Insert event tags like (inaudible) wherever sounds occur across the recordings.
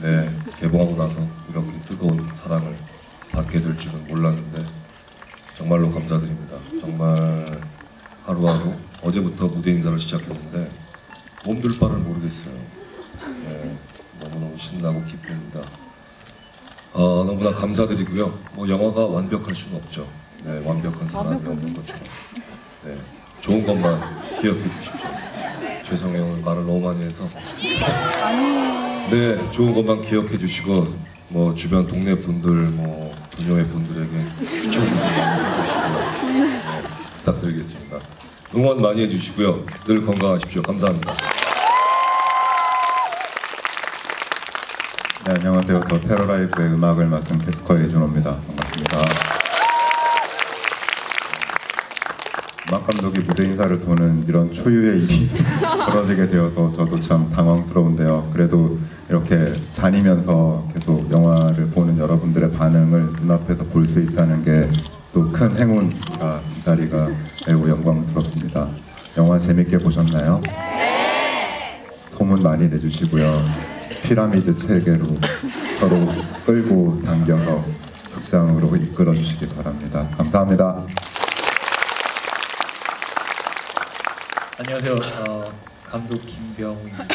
네, 개봉하고 나서 이렇게 뜨거운 사랑을 받게 될 줄은 몰랐는데 정말로 감사드립니다. 정말 하루하루 어제부터 무대 인사를 시작했는데 몸둘 바를 모르겠어요. 네, 너무너무 신나고 기쁩니다. 어, 너무나 감사드리고요. 뭐 영화가 완벽할 수는 없죠. 네, 완벽한 사람이 없는 것처럼. 네, 좋은 것만 기억해 주십시오. 죄송해요 오늘 말을 너무 많이 해서. 네, 좋은 것만 기억해 주시고 뭐 주변 동네 분들, 뭐 부녀의 분들에게 추천 좀 많이 해주시고 네, 부탁드리겠습니다. 응원 많이 해주시고요. 늘 건강하십시오. 감사합니다. 네, 안녕하세요. 더 테러라이브의 음악을 맡은 캐스커 예준호입니다. 반갑습니다. 음악 감독이 무대 인사를 도는 이런 초유의 일이 벌어지게 되어서 저도 참 당황스러운데요. 그래도 이렇게 다니면서 계속 영화를 보는 여러분들의 반응을 눈앞에서 볼 수 있다는 게 또 큰 행운이라 이 자리가 매우 영광스럽습니다. 영화 재밌게 보셨나요? 소문 많이 내주시고요. 피라미드 체계로 서로 끌고 당겨서 극장으로 이끌어 주시기 바랍니다. 감사합니다. 안녕하세요. 어, 감독 김병우입니다. 네.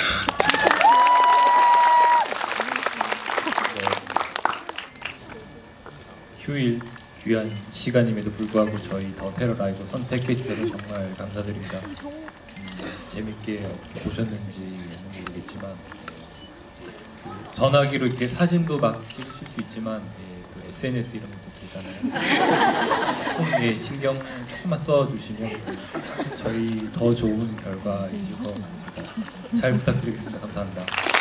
휴일 귀한 시간임에도 불구하고 저희 더 테러 라이브 선택해 주셔서 정말 감사드립니다. 음, 재밌게 어떻게 보셨는지 모르겠지만 그 전화기로 이렇게 사진도 막 찍으실 수 있지만 예, 또 SNS 이런 것도 되잖아요. 꼭 (laughs) 예, 신경 조금만 써주시면 저희 더 좋은 결과 있을 것 같습니다. 잘 부탁드리겠습니다. 감사합니다.